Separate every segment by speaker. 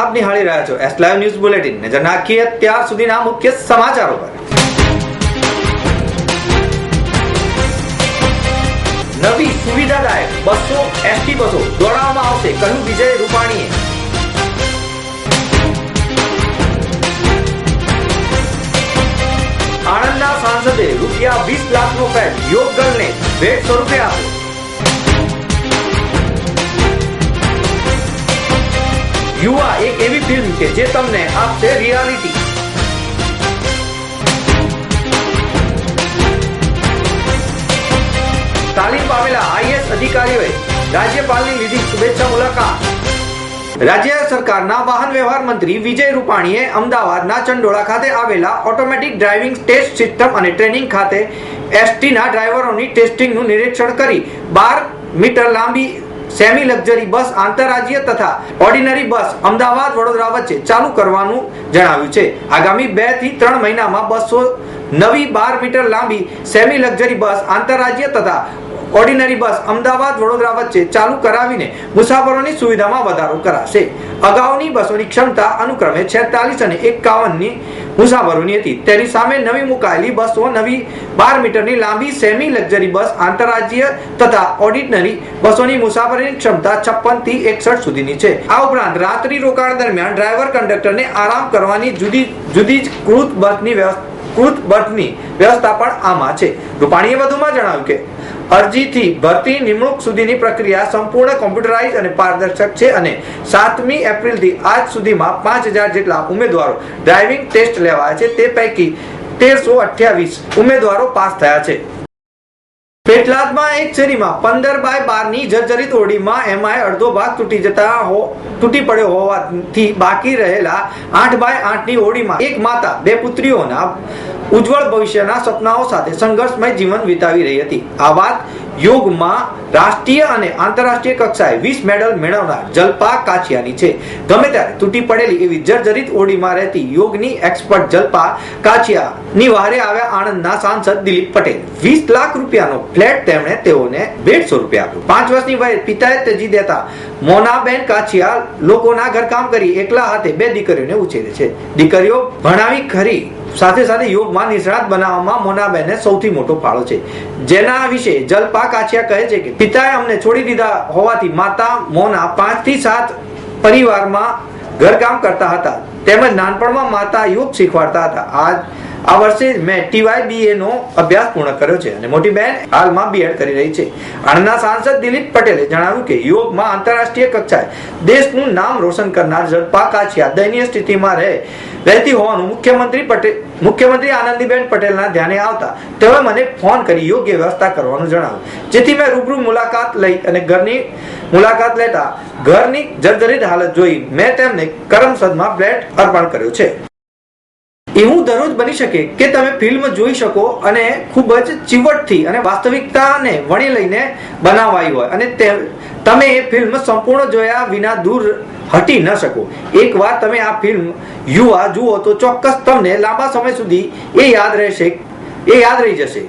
Speaker 1: આપ નિહાળી રહ્યા છો એસ લાઈવ ન્યૂઝ બુલેટિન નજર નાખીએ ત્યાર સુધીના મુખ્ય સમાચારો પર. નવી સુવિધાદાયક બસો એસટી બસો દોડાવવામાં આવશે, કહ્યું વિજય રૂપાણીએ. આણંદના સાંસદે રૂપિયા વીસ લાખનો ફેટ યોગ ગર્લને ભેટ સ્વરૂપે આપ્યો. યુવા એક એવી ફિલ્મ કે જે તમને આપશે રિયાલિટી તાલીમ પામેલા આઈએસ અધિકારીઓએ રાજ્યપાલની લીધી શુભેચ્છા મુલાકાત. રાજ્ય સરકારના વાહન વ્યવહાર મંત્રી વિજય રૂપાણીએ અમદાવાદના ચંડોળા ખાતે આવેલા ઓટોમેટિક ડ્રાઇવિંગ ટેસ્ટ સિસ્ટમ અને ટ્રેનિંગ ખાતે એસટીના ડ્રાઈવરોની ટેસ્ટિંગનું નિરીક્ષણ કરી બાર મીટર લાંબી સેમી લક્ઝરી બસ આંતરરાજ્ય તથા ઓર્ડિનરી બસ અમદાવાદ, વડોદરા વચ્ચે ચાલુ કરવાનું જણાવ્યું છે. આગામી બેથી ત્રણ મહિનામાં બસો નવી બાર મીટર લાંબી સેમી લક્ઝરી બસ આંતરરાજ્ય તથા ઓર્ડિનરી બસ અમદાવાદ, વડોદરા વચ્ચે ચાલુ કરાવીને મુસાફરોની સુવિધામાં વધારો કરાશે. અગાઉની બસોની ક્ષમતા અનુક્રમે છેતાલીસ અને એકાવનની મુસાફરોની હતી. તેની સામે નવી મુકાયેલી બસો નવી બાર મીટરની લાંબી સેમી લક્ઝરી બસ આંતરરાજ્ય તથા ઓર્ડિનરી બસોની મુસાફરીની ક્ષમતા છપ્પનથી એકસઠ સુધીની છે. આ ઉપરાંત રાત્રિ રોકાણ દરમિયાન ડ્રાઈવર કંડક્ટરને આરામ કરવાની જુદી જુદી જ કૃત બસની વ્યવસ્થા કૃત બસની વ્યવસ્થા પણ આમાં છે. રૂપાણીએ વધુમાં જણાવ્યું કે, અરજીથી ભરતી નિમણૂક સુધીની પ્રક્રિયા સંપૂર્ણ કોમ્પ્યુટરાઇઝ અને પારદર્શક છે અને સાતમી એપ્રિલથી આજ સુધીમાં પાંચ હજાર જેટલા ઉમેદવારો ડ્રાઇવિંગ ટેસ્ટ લેવાયા છે. તે પૈકી તેરસો અઠ્યાવીસ ઉમેદવારો પાસ થયા છે. પેટલાદમાં એક શેરીમાં પંદર બાય બારની જર્જરિત ઓડીમાં એમઆઈ અડધો ભાગ તૂટી જતા તૂટી પડ્યો હોવાથી બાકી રહેલા આઠ બાય આઠની ઓડીમાં એક માતા, બે પુત્રીઓના ઉજ્જવળ ભવિષ્યના સપનાઓ સાથે સંઘર્ષમય જીવન વિતાવી રહી હતી. આ વાત યોગમાં રાષ્ટ્રીય અને આંતરરાષ્ટ્રીય કક્ષાએ વીસ મેડલ મેળવનાર જલપા કાછિયાની છે. ગમે ત્યારે તૂટી પડેલી એવી જર્જરિત ઓડીમાં રહેતી યોગની એક્સપર્ટ જલ્પા કાછિયાની વારે આવ્યા આણંદના સાંસદ દિલીપ પટેલ. વીસ લાખ રૂપિયાનો ફ્લેટ તેમણે તેઓને ભેટ રૂપિયા આપ્યું. પાંચ વર્ષની વયે પિતાએ ત્યજી દેતા મોનાબેન કાછિયા લોકોના ઘરકામ કરી એકલા હાથે બે દીકરીઓને ઉછેરે છે. દીકરીઓ ભણાવી ખરી, સાથે સાથે યોગમાં નિષ્ણાત બનાવવામાં મોનાબેને સૌથી મોટો ફાળો છે. જેના વિશે જલપા કાછિયા કહે છે કે, પિતાએ અમને છોડી દીધા હોવાથી માતા મોના પાંચથી સાત પરિવારમાં ઘરકામ કરતા હતા. તેમજ નાનપણમાં માતા યોગ શીખવાડતા હતા. આજ આ વર્ષે મેં ટીવાય બીએ નો અભ્યાસ પૂર્ણ કર્યો છે અને મોટી બહેન હાલમાં બીએડ કરી રહી છે. આણંદના સાંસદ દિલીપ પટેલે જણાવ્યું કે યોગમાં આંતરરાષ્ટ્રીય કક્ષાએ દેશનું નામ રોશન કરનાર ઝડપા કાછિયા દયનીય સ્થિતિમાં રહે, રહેતી હોવાનું મુખ્યમંત્રી પટેલ, મુખ્યમંત્રી આનંદીબેન પટેલના ધ્યાને આવતા તેઓએ મને ફોન કરી યોગ્ય વ્યવસ્થા કરવાનું જણાવ્યું. જેથી મેં રૂબરૂ મુલાકાત લઈ અને ઘરની મુલાકાત લેતા ઘરની જર્જરિત હાલત જોઈ મેં તેમને કરમસદમાં ફ્લેટ અર્પણ કર્યો છે. એવું દરરોજ બની શકે કે તમે ફિલ્મ જોઈ શકો અને ખૂબ જ ચીવટથી અને વાસ્તવિકતાને વણી લઈને બનાવાઈ હોય. અને તે તમે એ ફિલ્મ સંપૂર્ણ જોયા વિના દૂર હટી ન શકો. એકવાર તમે આ ફિલ્મ યુવા જુઓ તો ચોક્કસ તમને લાંબા સમય સુધી એ યાદ રહેશે, એ યાદ રહી જશે.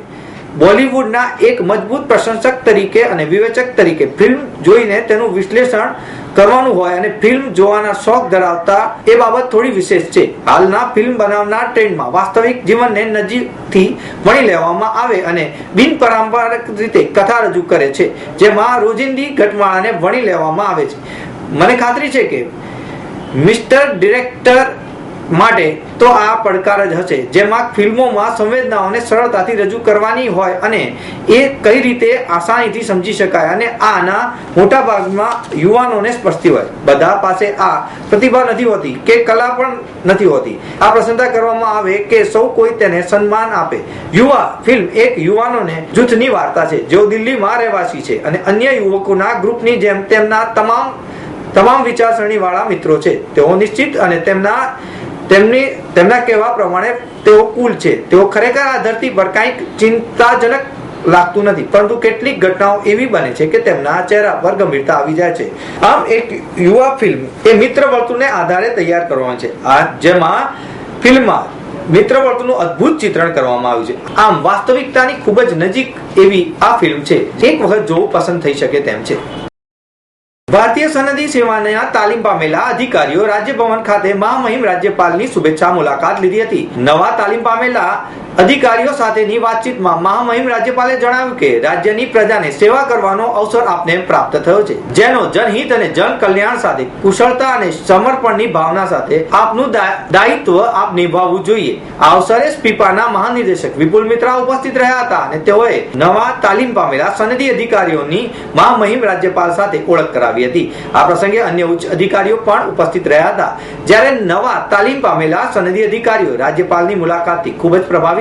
Speaker 1: બોલિવૂડના એક મજબૂત પ્રશંસક તરીકે અને વિવેચક તરીકે ફિલ્મ જોઈને તેનું વિશ્લેષણ કરવાનું હોય અને ફિલ્મ જોવાના શોખ ધરાવતા એ બાબત થોડી વિશેષ છે. હાલના ફિલ્મ બનાવનાર ટ્રેન્ડમાં વાસ્તવિક જીવનને નજીકથી વણી લેવામાં આવે અને બિનપરંપરાગત રીતે કથા રજૂ કરે છે, જેમાં રોજિંદી ઘટમાળાને વણી લેવામાં આવે છે. મને ખાતરી છે કે મિસ્ટર ડિરેક્ટર માટે તો આ પડકાર જ હશે, જેમાં ફિલ્મોમાં સંવેદનાઓને સરળતાથી રજૂ કરવાની હોય અને એ કઈ રીતે આસાનીથી સમજી શકાય અને આના મોટા ભાગમાં યુવાનોને સ્પર્શતી હોય. બધા પાસે આ પ્રતિભા નથી હોતી કે કલા પણ નથી હોતી. આ પ્રશંસા કરવામાં આવે કે સૌ કોઈ તેને સન્માન આપે. યુવા ફિલ્મ એક યુવાનોને જૂથની વાર્તા છે, જેઓ દિલ્હીમાં રહેવાસી છે અને અન્ય યુવકોના ગ્રુપની જેમ તેમના તમામ તમામ વિચારસરણી વાળા મિત્રો છે. તેઓ નિશ્ચિત અને તેમના તેમની, તેમના કહેવા પ્રમાણે તેઓ કુલ છે. તેઓ ખરેખર આ ધરતી પર કંઈક ચિંતાજનક લાગતું નથી, પરંતુ કેટલીક ઘટનાઓ એવી બને છે કે તેમના ચહેરા પર ગંભીરતા આવી જાય છે. આમ, એક યુવા ફિલ્મ એ મિત્ર વર્તુળને આધારે તૈયાર કરવામાં છે. આ જેમાં ફિલ્મમાં મિત્ર વર્તુળનું અદ્ભુત ચિત્રણ કરવામાં આવ્યું છે. આમ, વાસ્તવિકતાની ખૂબ જ નજીક એવી આ ફિલ્મ છે. એક વખત જોવું પસંદ થઈ શકે તેમ છે. ભારતીય સનદી સેવાના તાલીમ પામેલા અધિકારીઓ રાજ્યભવન ખાતે મહામહિમ રાજ્યપાલની શુભેચ્છા મુલાકાત લીધી હતી. નવા તાલીમ પામેલા અધિકારીઓ સાથેની વાતચીતમાં મહામહિમ રાજ્યપાલે જણાવ્યું કે રાજ્યની પ્રજાને સેવા કરવાનો અવસર આપને પ્રાપ્ત થયો છે. જેનો જનહિત અને જન કલ્યાણ સાથે, કુશળતા અને સમર્પણની ભાવના સાથે આપનું દાયિત્વ આપ નિભાવવું જોઈએ. આ અવસરે સ્પીપાના મહાનિદેશક વિપુલ મિત્રા ઉપસ્થિત રહ્યા હતા અને તેઓએ નવા તાલીમ પામેલા સનદી અધિકારીઓની મહામહિમ રાજ્યપાલ સાથે ઓળખ કરાવી હતી. આ પ્રસંગે અન્ય ઉચ્ચ અધિકારીઓ પણ ઉપસ્થિત રહ્યા હતા. જ્યારે નવા તાલીમ પામેલા સનદી અધિકારીઓ રાજ્યપાલની મુલાકાતથી ખૂબ જ પ્રભાવિત